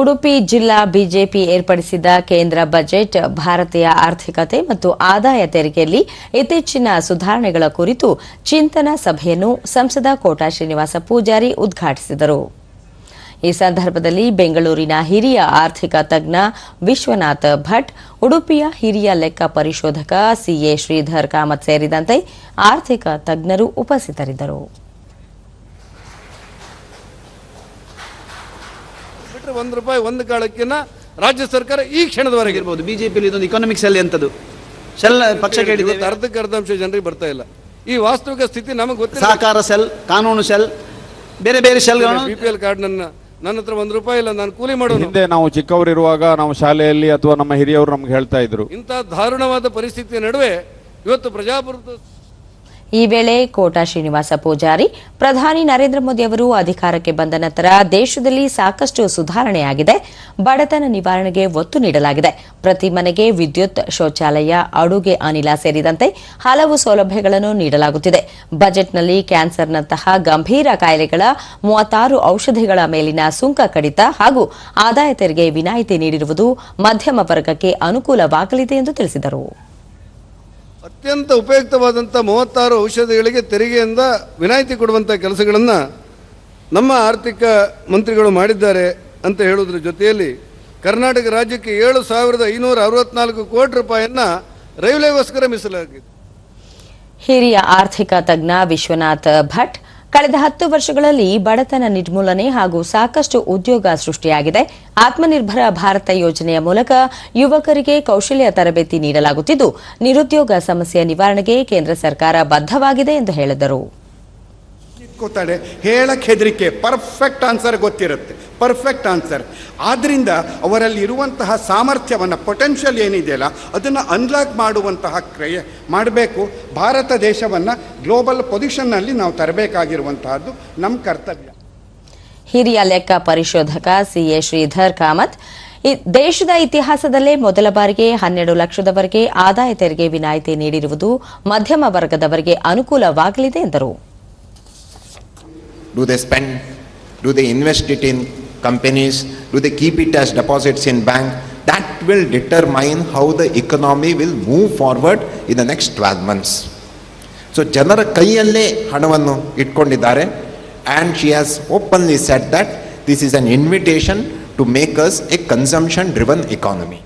ಉಡುಪಿ ಜಿಲ್ಲಾ ಬಿಜೆಪಿ ಏರ್ಪಡಿಸಿದ ಕೇಂದ್ರ ಬಜೆಟ್, ಭಾರತೀಯ ಆರ್ಥಿಕತೆ ಮತ್ತು ಆದಾಯ ತೆರಿಗೆಯಲ್ಲಿ ಇತ್ತೀಚಿನ ಸುಧಾರಣೆಗಳ ಕುರಿತು ಚಿಂತನಾ ಸಭೆಯನ್ನು ಸಂಸದ ಕೋಟಾ ಶ್ರೀನಿವಾಸ ಪೂಜಾರಿ ಉದ್ಘಾಟಿಸಿದರು. ಈ ಸಂದರ್ಭದಲ್ಲಿ ಬೆಂಗಳೂರಿನ ಹಿರಿಯ ಆರ್ಥಿಕ ತಜ್ಞ ವಿಶ್ವನಾಥ್ ಭಟ್, ಉಡುಪಿಯ ಹಿರಿಯ ಲೆಕ್ಕ ಪರಿಶೋಧಕ ಸಿಎ ಶ್ರೀಧರ್ ಕಾಮತ್ ಸೇರಿದಂತೆ ಆರ್ಥಿಕ ತಜ್ಞರು ಉಪಸ್ಥಿತರಿದ್ದರು. ಬಿಟ್ಟರೆ ಒಂದು ರೂಪಾಯಿ ಒಂದು ಕಾಳಕ್ಕಿನ ರಾಜ್ಯ ಸರ್ಕಾರ ಈ ಕ್ಷಣದವರೆಗೆ ಇರ್ಬೋದು ಬಿಜೆಪಿಯಲ್ಲಿ ಇದೊಂದು ಇಕಾನಮಿಕ್ಸ್ ಸೆಲ್ ಎಂತದು ಸೆಲ್ ಪಕ್ಷ ಇವತ್ತು ಅರ್ಧಕ್ಕೆ ಅರ್ಧಾಂಶ ಜನರಿಗೆ ಬರ್ತಾ ಇಲ್ಲ. ಈ ವಾಸ್ತವಿಕ ಸ್ಥಿತಿ ನಮಗೆ ಗೊತ್ತಿಲ್ಲ. ಸಹಕಾರ ಸೆಲ್ ಕಾನೂನು ಸೆಲ್ ಬೇರೆ ಬೇರೆ ಸೆಲ್ಗಳನ್ನು ಬಿ ಪಿ ಎಲ್ ಕಾರ್ಡ್ ನನ್ನ ನನ್ನ ಹತ್ರ ಒಂದು ರೂಪಾಯಿ ಇಲ್ಲ ನಾನು ಕೂಲಿ ಮಾಡೋದು ಹಿಂದೆ ನಾವು ಚಿಕ್ಕವರಿರುವಾಗ ನಾವು ಶಾಲೆಯಲ್ಲಿ ಅಥವಾ ನಮ್ಮ ಹಿರಿಯವರು ನಮ್ಗೆ ಹೇಳ್ತಾ ಇದ್ರು. ಇಂಥ ದಾರುಣವಾದ ಪರಿಸ್ಥಿತಿಯ ನಡುವೆ ಇವತ್ತು ಪ್ರಜಾಪ್ರಭುತ್ವ ಈ ವೇಳೆ ಕೋಟಾ ಶ್ರೀನಿವಾಸ ಪೂಜಾರಿ, ಪ್ರಧಾನಿ ನರೇಂದ್ರ ಮೋದಿ ಅವರು ಅಧಿಕಾರಕ್ಕೆ ಬಂದ ನಂತರ ದೇಶದಲ್ಲಿ ಸಾಕಷ್ಟು ಸುಧಾರಣೆಯಾಗಿದೆ. ಬಡತನ ನಿವಾರಣೆಗೆ ಒತ್ತು ನೀಡಲಾಗಿದೆ. ಪ್ರತಿ ಮನೆಗೆ ವಿದ್ಯುತ್, ಶೌಚಾಲಯ, ಅಡುಗೆ ಅನಿಲ ಸೇರಿದಂತೆ ಹಲವು ಸೌಲಭ್ಯಗಳನ್ನು ನೀಡಲಾಗುತ್ತಿದೆ. ಬಜೆಟ್ನಲ್ಲಿ ಕ್ಯಾನ್ಸರ್ನಂತಹ ಗಂಭೀರ ಕಾಯಿಲೆಗಳ ಮೂವತ್ತಾರು ಔಷಧಿಗಳ ಮೇಲಿನ ಸುಂಕ ಕಡಿತ ಹಾಗೂ ಆದಾಯ ತೆರಿಗೆ ವಿನಾಯಿತಿ ನೀಡಿರುವುದು ಮಧ್ಯಮ ವರ್ಗಕ್ಕೆ ಅನುಕೂಲವಾಗಲಿದೆ ಎಂದು ತಿಳಿಸಿದರು. ಅತ್ಯಂತ ಉಪಯುಕ್ತವಾದಂಥ ಮೂವತ್ತಾರು ಔಷಧಿಗಳಿಗೆ ತೆರಿಗೆಯಿಂದ ವಿನಾಯಿತಿ ಕೊಡುವಂಥ ಕೆಲಸಗಳನ್ನು ನಮ್ಮ ಆರ್ಥಿಕ ಮಂತ್ರಿಗಳು ಮಾಡಿದ್ದಾರೆ ಅಂತ ಹೇಳೋದ್ರ ಜೊತೆಯಲ್ಲಿ ಕರ್ನಾಟಕ ರಾಜ್ಯಕ್ಕೆ ಏಳು ಸಾವಿರದ ಐನೂರ ಅರವತ್ನಾಲ್ಕು ಕೋಟಿ ರೂಪಾಯಿಯನ್ನು ರೈಲ್ವೆಗೋಸ್ಕರ ಮೀಸಲಾಗಿದೆ. ಹಿರಿಯ ಆರ್ಥಿಕ ತಜ್ಞ ವಿಶ್ವನಾಥ್ ಭಟ್ ಕಳೆದ ಹತ್ತು ವರ್ಷಗಳಲ್ಲಿ ಬಡತನ ನಿರ್ಮೂಲನೆ ಹಾಗೂ ಸಾಕಷ್ಟು ಉದ್ಯೋಗ ಸೃಷ್ಟಿಯಾಗಿದೆ. ಆತ್ಮನಿರ್ಭರ ಭಾರತ ಯೋಜನೆಯ ಮೂಲಕ ಯುವಕರಿಗೆ ಕೌಶಲ್ಯ ತರಬೇತಿ ನೀಡಲಾಗುತ್ತಿದ್ದು, ನಿರುದ್ಯೋಗ ಸಮಸ್ಯೆ ನಿವಾರಣೆಗೆ ಕೇಂದ್ರ ಸರ್ಕಾರ ಬದ್ಧವಾಗಿದೆ ಎಂದು ಹೇಳಿದರು. ಕೂತಾಳೆ ಹೇಳಕ್ಕೆ ಹೆದರಿಕೆ ಪರ್ಫೆಕ್ಟ್ ಆನ್ಸರ್ ಗೊತ್ತಿರುತ್ತೆ ಪರ್ಫೆಕ್ಟ್ ಆನ್ಸರ್ ಆದ್ದರಿಂದ ಅವರಲ್ಲಿ ಇರುವಂತಹ ಸಾಮರ್ಥ್ಯವನ್ನು ಪೊಟೆನ್ಷಿಯಲ್ ಏನಿದೆಯಲ್ಲ ಅದನ್ನು ಅನ್ಲಾಕ್ ಮಾಡುವಂತಹ ಕ್ರಿಯೆ, ಮಾಡಬೇಕು. ಭಾರತ ದೇಶವನ್ನು ಗ್ಲೋಬಲ್ ಪೊಸಿಷನ್ನಲ್ಲಿ ನಾವು ತರಬೇಕಾಗಿರುವಂತಹದ್ದು ನಮ್ಮ ಕರ್ತವ್ಯ. ಹಿರಿಯ ಲೆಕ್ಕ ಪರಿಶೋಧಕ ಸಿ ಎ ಶ್ರೀಧರ್ ಕಾಮತ್ ದೇಶದ ಇತಿಹಾಸದಲ್ಲೇ ಮೊದಲ ಬಾರಿಗೆ ಹನ್ನೆರಡು ಲಕ್ಷದವರೆಗೆ ಆದಾಯ ತೆರಿಗೆ ವಿನಾಯಿತಿ ನೀಡಿರುವುದು ಮಧ್ಯಮ ವರ್ಗದವರಿಗೆ ಅನುಕೂಲವಾಗಲಿದೆ ಎಂದರು. Do they spend? Do they invest it in companies? Do they keep it as deposits in bank? That will determine how the economy will move forward in the next 12 months. So ಜನರ ಕೈಯಲ್ಲೇ ಹಣವನ್ನು ಇಟ್ಕೊಂಡಿದ್ದಾರೆ and she has openly said that this is an invitation to make us a consumption driven economy